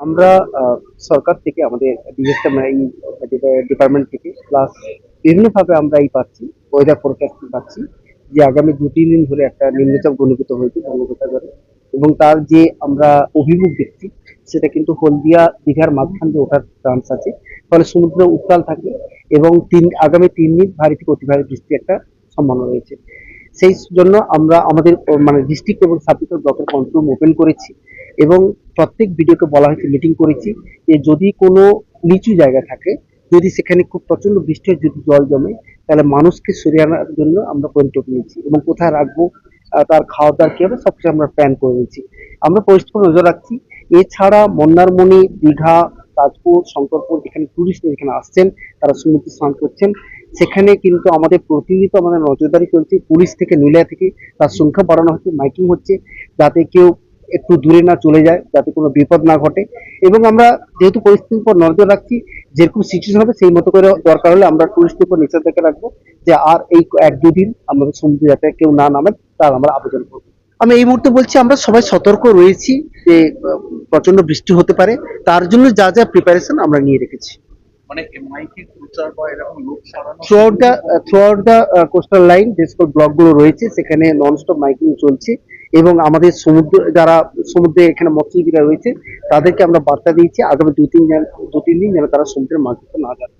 আমরা সরকার থেকে আমাদের ডিপার্টমেন্ট থেকে প্লাস বিভিন্নভাবে আমরা এই পাচ্ছি ওয়েদার ফোরকাস্টিং পাচ্ছি যে আগামী দু তিন দিন ধরে একটা নিম্নচাপ ঘনীভূত হয়েছে বঙ্গোপসাগরে এবং তার যে আমরা অভিমুখ দেখছি সেটা কিন্তু হলদিয়া দীঘার মাঝখান দিয়ে ওঠার চান্স আছে। ফলে সমুদ্র উত্তাল থাকবে এবং তিন, আগামী তিন দিন ভারী থেকে অতি ভারী বৃষ্টি একটা সম্ভাবনা রয়েছে। সেই জন্য আমরা আমাদের মানে ডিস্ট্রিক্ট এবং সাব ব্লকের কন্ট্রোল ওপেন করেছি এবং প্রত্যেক ভিডিওকে বলা হয়েছে মিটিং করেছি যে যদি কোনো নিচু জায়গা থাকে, যদি সেখানে খুব প্রচণ্ড বৃষ্টি যদি জল জমে, তাহলে মানুষকে সরিয়ে আনার জন্য আমরা পরিণত নিয়েছি এবং কোথায় রাখব তার খাওয়া দাওয়ার কি হবে, সবকিছু আমরা প্ল্যান করে নিয়েছি। আমরা পরিস্থিতি নজর রাখছি। এছাড়া মন্দারমণি দীঘা, তাজপুর, শঙ্করপুর, যেখানে টুরিস্ট যেখানে আসছেন, তারা সমুদ্রে স্নান করছেন। সেখানে কিন্তু আমাদের প্রতিনিয়ত আমাদের নজরদারি চলছে। পুলিশ থেকে নুলিয়া থেকে তার সংখ্যা বাড়ানো হচ্ছে, মাইকিং হচ্ছে, যাতে কেউ একটু দূরে না চলে যায় যাতে কোনো বিপদ না ঘটে। এবং আমরা যেহেতু পরিস্থিতির উপর নজর রাখছি যেরকম সিচুয়েশন হবে সেই মতো করে দরকার হলে আমরা টুরিস্টের উপর নিষেধাজ্ঞা রাখব যে আর এই এক দুদিন আমাদের সমুদ্রে যাতে কেউ না নামে তার আমরা আবেদন করব। আমি এই মুহূর্তে বলছি আমরা সবাই সতর্ক রয়েছি যে প্রচণ্ড বৃষ্টি হতে পারে তার জন্য যা যা প্রিপারেশন আমরা নিয়ে রেখেছি। Throughout the throughout the coastal line যে সকল ব্লকগুলো রয়েছে সেখানে নন ননস্টপ মাইকিং চলছে। এবং আমাদের সমুদ্র, যারা সমুদ্রে এখানে মৎস্যজীবীরা রয়েছে, তাদেরকে আমরা বার্তা দিয়েছি, আগামী দু তিন দু তিন দিন যেন তারা সমুদ্রের মাছ ধরতে না যায়